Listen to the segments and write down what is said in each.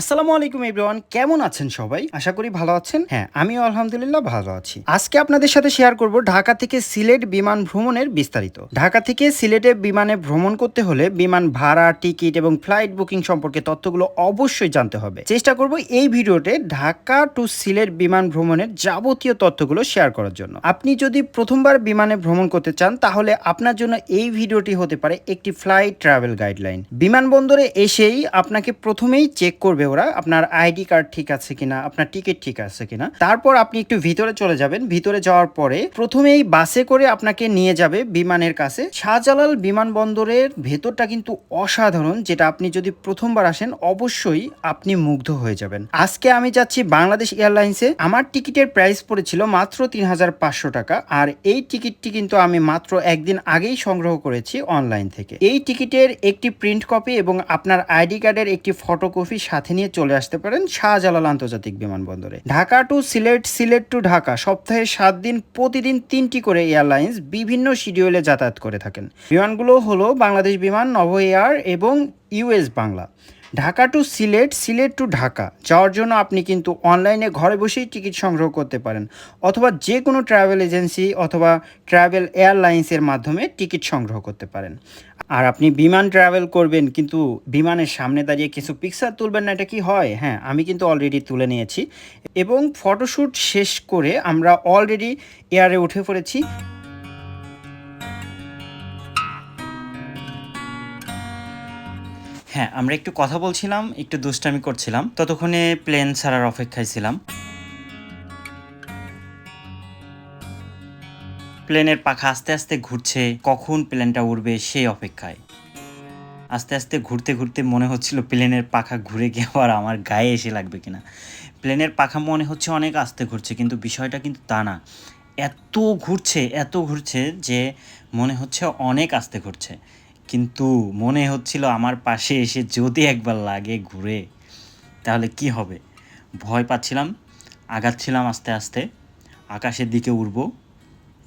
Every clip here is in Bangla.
আসসালামু আলাইকুম এভরিওয়ান কেমন আছেন সবাই? আশা করি ভালো আছেন। হ্যাঁ আমিও আলহামদুলিল্লাহ ভালো আছি। আজকে আপনাদের সাথে শেয়ার করব ঢাকা থেকে সিলেট বিমান ভ্রমণের বিস্তারিত। ঢাকা থেকে সিলেটে বিমানে ভ্রমণ করতে হলে বিমান ভাড়া, টিকিট এবং ফ্লাইট বুকিং সম্পর্কে তথ্যগুলো অবশ্যই জানতে হবে। চেষ্টা করব এই ভিডিওতে ঢাকা টু সিলেট বিমান ভ্রমণের যাবতীয় তথ্যগুলো শেয়ার করার জন্য। আপনি যদি প্রথমবার বিমানে ভ্রমণ করতে চান, তাহলে আপনার জন্য এই ভিডিওটি হতে পারে একটি ফ্লাইট ট্রাভেল গাইডলাইন বিমানবন্দরে এসেই আপনাকে প্রথমেই চেক করবে ওরা, আপনার আইডি কার্ড ঠিক আছে কিনা, আপনার টিকিট ঠিক আছে কিনা। তারপর আপনি একটু ভিতরে চলে যাবেন। ভিতরে যাওয়ার পরে প্রথমেই বাসে করে আপনাকে নিয়ে যাবে বিমানের কাছে। শাহজালাল বিমানবন্দরের ভেতরটা কিন্তু অসাধারণ, যেটা আপনি যদি প্রথমবার আসেন, অবশ্যই আপনি মুগ্ধ হয়ে যাবেন। আজকে আমি যাচ্ছি বাংলাদেশ এয়ারলাইন্সে। আমার টিকিটের প্রাইস পড়েছিল মাত্র তিন হাজার পাঁচশো টাকা, আর এই টিকিটটি কিন্তু আমি মাত্র একদিন আগেই সংগ্রহ করেছি অনলাইন থেকে। এই টিকিটের একটি প্রিন্ট কপি এবং আপনার আইডি কার্ডের একটি ফটোকপি সাথে নিয়ে চলে আসতে পারেন শাহজালাল আন্তর্জাতিক বিমানবন্দরে। ঢাকা টু সিলেট সিলেট টু ঢাকা সপ্তাহে সাত দিন, প্রতিদিন তিনটি করে এয়ারলাইন্স বিভিন্ন শিডিউলে যাতায়াত করে থাকেন। বিমানগুলো হলো বাংলাদেশ বিমান, নভ এয়ার এবং US Bangla. Dhaka to Sylhet Sylhet to Dhaka. যাওয়ার জন্য আপনি কিন্তু অনলাইনে ঘরে বসেই টিকিট সংগ্রহ করতে পারেন অথবা যে কোনো ট্রাভেল এজেন্সি অথবা ট্রাভেল এয়ারলাইন্সের মাধ্যমে টিকিট সংগ্রহ করতে পারেন। আর আপনি বিমান ট্রাভেল করবেন, কিন্তু বিমানের সামনে দাঁড়িয়ে কিছু পিকচার তুলবেন না, এটা কি হয়? হ্যাঁ আমি কিন্তু অলরেডি তুলে নিয়েছি। এবং ফটোশ্যুট শেষ করে আমরা অলরেডি এয়ারে উঠে পড়েছি। হ্যাঁ আমরা একটু কথা বলছিলাম, একটু দুষ্টামি করছিলাম। ততক্ষণে প্লেন ছাড়ার অপেক্ষায় ছিলাম। প্লেনের পাখা আস্তে আস্তে ঘুরছে, কখন প্লেনটা উড়বে সেই অপেক্ষায়। আস্তে আস্তে ঘুরতে ঘুরতে মনে হচ্ছিল প্লেনের পাখা ঘুরে গিয়ে আবার আমার গায়ে এসে লাগবে কিনা। প্লেনের পাখা মনে হচ্ছে অনেক আস্তে ঘুরছে, কিন্তু বিষয়টা কিন্তু তা না। এত ঘুরছে এত ঘুরছে যে মনে হচ্ছে অনেক আস্তে ঘুরছে। কিন্তু মনে হচ্ছিল আমার পাশে এসে যদি একবার লাগে ঘুরে, তাহলে কি হবে? ভয় পাচ্ছিলাম, আগাচ্ছিলাম আস্তে আস্তে। আকাশের দিকে উড়বো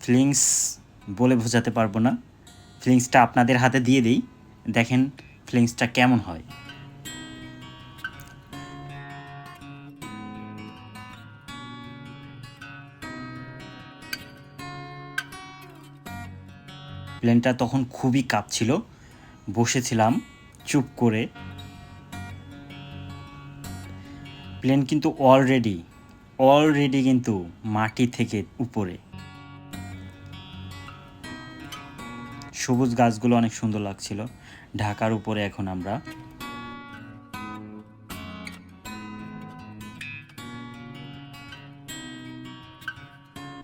ফিলিংস বলে বোঝাতে পারব না। ফিলিংসটা আপনাদের হাতে দিয়ে দিই। দেখেন ফিলিংসটা কেমন হয়। প্লেনটা তখন খুবই কাঁপছিল। বসেছিলাম চুপ করে। প্লেন কিন্তু অলরেডি অলরেডি কিন্তু মাটি থেকে উপরে। সবুজ গাছগুলো অনেক সুন্দর লাগছিল। ঢাকার উপরে এখন আমরা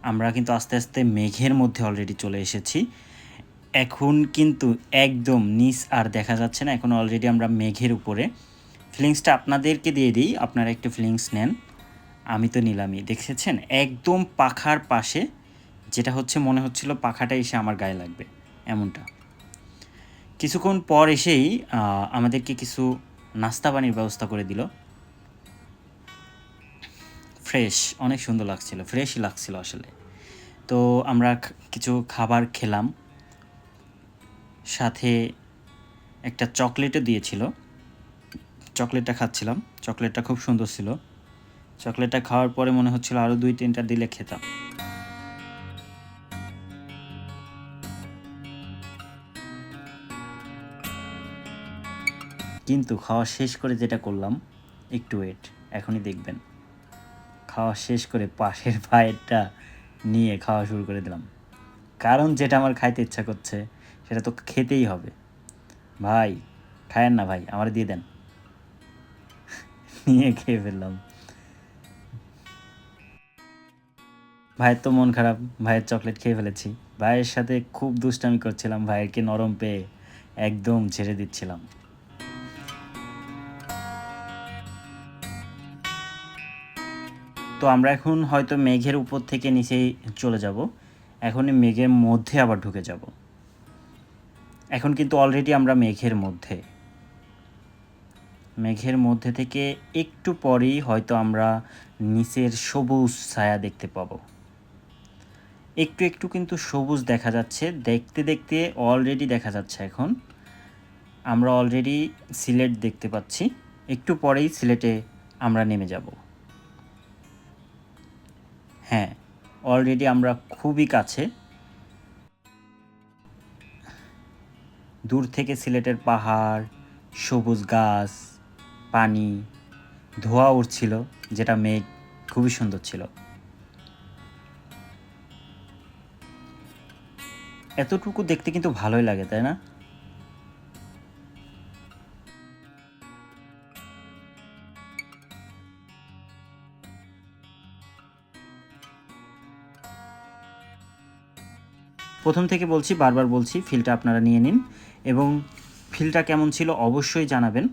আমরা কিন্তু আস্তে আস্তে মেঘের মধ্যে অলরেডি চলে এসেছি। এখন কিন্তু একদম নিচ আর দেখা যাচ্ছে না, এখন অলরেডি আমরা মেঘের উপরে। ফিলিংসটা আপনাদেরকে দিয়ে দিই, আপনারা একটু ফিলিংস নেন। আমি তো নিলামই, দেখেছেন? একদম পাখার পাশে, যেটা হচ্ছে মনে হচ্ছিল পাখাটা এসে আমার গায়ে লাগবে। এমনটা। কিছুক্ষণ পর এসেই আমাদেরকে কিছু নাস্তা পানির ব্যবস্থা করে দিল। ফ্রেশ, অনেক সুন্দর লাগছিল, ফ্রেশই লাগছিল আসলে। তো আমরা কিছু খাবার খেলাম। সাথে একটা চকলেটও দিয়েছিল। চকলেটটা খাচ্ছিলাম, চকলেটটা খুব সুন্দর ছিল। চকলেটটা খাওয়ার পরে মনে হচ্ছিল আরও দুই তিনটা দিলে খেতাম। কিন্তু খাওয়া শেষ করে যেটা করলাম, একটু ওয়েট এখনই দেখবেন। খাওয়া শেষ করে পাশের ভাইয়েরটা নিয়ে খাওয়া শুরু করে দিলাম। কারণ যেটা আমার খাইতে ইচ্ছা করছে, সেটা তো খেতেই হবে। ভাই, খায়েন না ভাই, আমার দিয়ে দেন। নিয়ে খেয়ে ফেললাম। ভাইয়ের তো মন খারাপ, ভাইয়ের চকলেট খেয়ে ফেলেছি। ভাইয়ের সাথে খুব দুষ্টামি করছিলাম ভাইয়েরকে নরম পেয়ে একদম ছেড়ে দিচ্ছিলাম। তো আমরা এখন হয়তো মেঘের উপর থেকে নিচেই চলে যাব। এখন মেঘের মধ্যে আবার ঢুকে যাব। এখন কিন্তু অলরেডি আমরা মেঘের মধ্যে। মেঘের মধ্যে থেকে একটু পরেই হয়তো আমরা নিচের সবুজ ছায়া দেখতে পাবো। একটু একটু কিন্তু সবুজ দেখা যাচ্ছে, দেখতে দেখতে অলরেডি দেখা যাচ্ছে এখন। আমরা অলরেডি সিলেট দেখতে পাচ্ছি। একটু পরেই সিলেটে আমরা নেমে যাব। হ্যাঁ অলরেডি আমরা খুবই কাছে। দূর থেকে সিলেটের পাহাড়, সবুজ গাছ, পানি, ধোয়া উঠছিল যেটা মেঘ খুবই সুন্দর ছিল। এতটুকু দেখতে কিন্তু ভালোই লাগে, তাই না? প্রথম থেকে বলছি, বারবার বলছি, ফিলটা আপনারা নিয়ে নিন এবং ফিলটা কেমন ছিল অবশ্যই জানাবেন।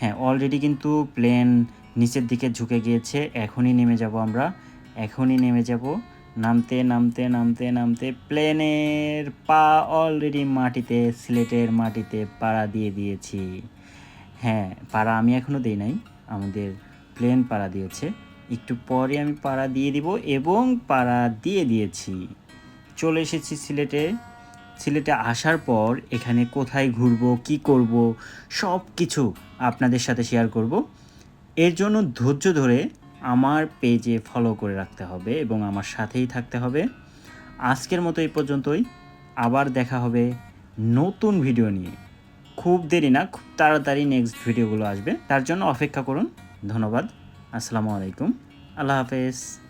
হ্যাঁ অলরেডি কিন্তু প্লেন নিচের দিকে ঝুঁকে গিয়েছে, এখনই নেমে যাব আমরা, এখনই নেমে যাব। নামতে নামতে নামতে নামতে প্লেনের পা অলরেডি মাটিতে, সিলেটের মাটিতে পাড়া দিয়ে দিয়েছি। হ্যাঁ পাড়া আমি এখনও দিই নাই, আমাদের প্লেন পাড়া দিয়েছে। একটু পরে আমি পাড়া দিয়ে দিব এবং পাড়া দিয়ে দিয়েছি। চলে এসেছি সিলেটে। সিলেটে আসার পর এখানে কোথায় ঘুরবো, কি করব, সব কিছু আপনাদের সাথে শেয়ার করব। এর জন্য ধৈর্য ধরে আমার পেজে ফলো করে রাখতে হবে এবং আমার সাথেই থাকতে হবে। আজকের মতো এই পর্যন্তই। আবার দেখা হবে নতুন ভিডিও নিয়ে। খুব দেরি না, খুব তাড়াতাড়ি নেক্সট ভিডিওগুলো আসবে। তার জন্য অপেক্ষা করুন। ধন্যবাদ। আসসালামু আলাইকুম। আল্লাহ হাফেজ।